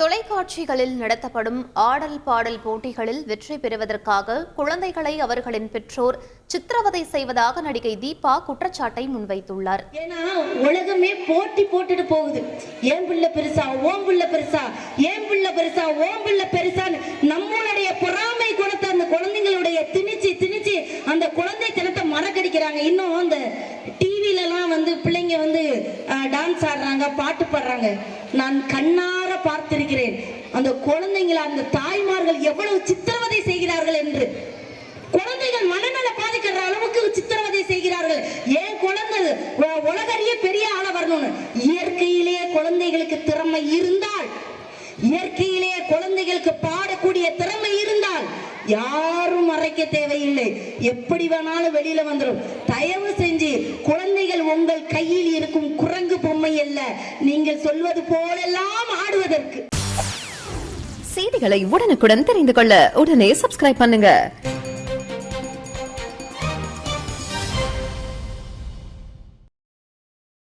தொலைக்காட்சிகளில் நடத்தப்படும் ஆடல் பாடல் போட்டிகளில் வெற்றி பெறுவதற்காக குழந்தைகளை அவர்களின் பெற்றோர் சித்திரவதை செய்வதாக நடிகை தீபா குற்றச்சாட்டை முன்வைத்துள்ளார். ஏன்னா உலகமே போட்டி போட்டுட்டு போகுது. ஏன் பிள்ளை பெருசா? ஓம் பிள்ளை பெருசா? ஏன் பிள்ளை பெருசா? ஓம் பிள்ளை பெருசான்னு நம்மளுடைய பொறாமை குணத்தை அந்த குழந்தைங்களுடைய திணிச்சு திணிச்சு அந்த குழந்தை தினத்தை மறக்கடிக்கிறாங்க. இன்னும் அந்த டிவில எல்லாம் வந்து பிள்ளைங்க வந்து டான்ஸ் ஆடுறாங்க பாட்டு பாடுறாங்க. நான் கண்ணா பார்த்திருக்கிறேன். அந்த குழந்தைங்களை அந்த தாய்மார்கள் எவ்வளவு சித்திரவதை செய்கிறார்கள் என்று. குழந்தைகள் மனநல பாதிக்கிற அளவுக்கு சித்திரவதை செய்கிறார்கள். ஏன் குழந்தை உலகறிய பெரிய ஆள வரணும்னு? இயற்கையிலேயே குழந்தைகளுக்கு திறமை இருந்தால் இயற்கையிலேயே குழந்தைகளுக்கு பாடக்கூடிய திறமை இருந்தால் யாரும் மறைக்க தேவையில்லை. எப்படி வேணாலும் வெளியில வந்துடும் தயவு செஞ்சு குழந்தைகள் உங்கள் கையில் இருக்கும் அல்ல நீங்கள் சொல்வது போலெல்லாம் ஆடுவதற்கு. செய்திகளை உடனுக்குடன் தெரிந்து கொள்ள உடனே சப்ஸ்கிரைப் பண்ணுங்க.